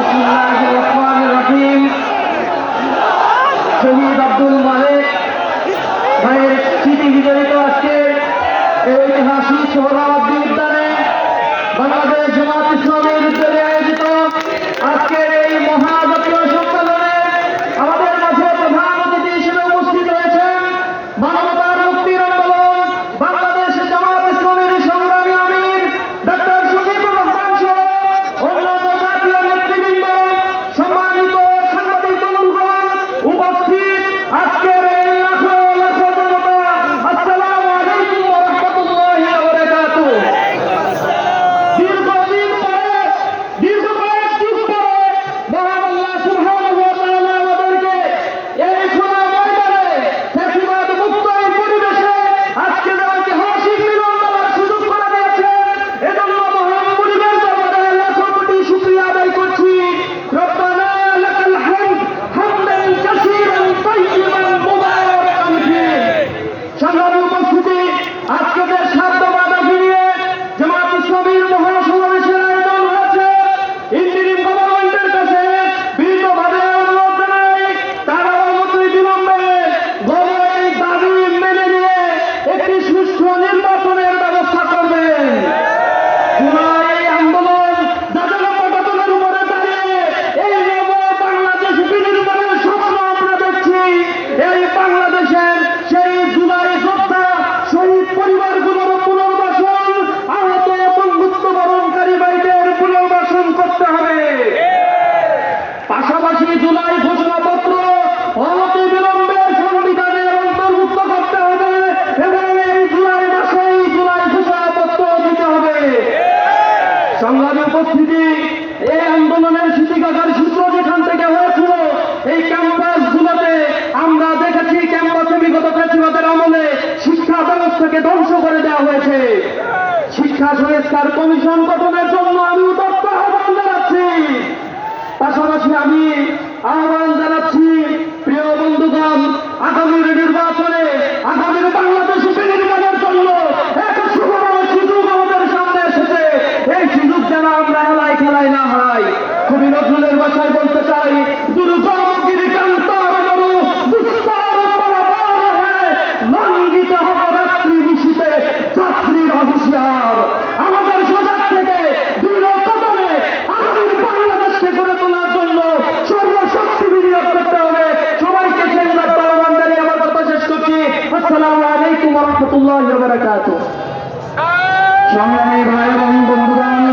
বিসমিল্লাহির রহমানির রহিম। শহীদ আব্দুল মালিক সংস্কার কমিশন গঠনের জন্য আমি উদত্ত আহ্বান জানাচ্ছি। পাশাপাশি আমি আহ্বান জানাচ্ছি, প্রিয় বন্ধুগণ আগামীর নির্বাচনে আগামীর বাংলাদেশ নির্মাণের জন্য এক সুবর্ণ সুযোগ আমাদের সামনে এসেছে। এই সুযোগ যেন আমরা খেলায় না হয় খুবই নজরুলের বাসায় বলতে চাই আসসালামু আলাইকুম রহমতুল্লাহ সংগ্রামী ভাই এবং বন্ধুগণ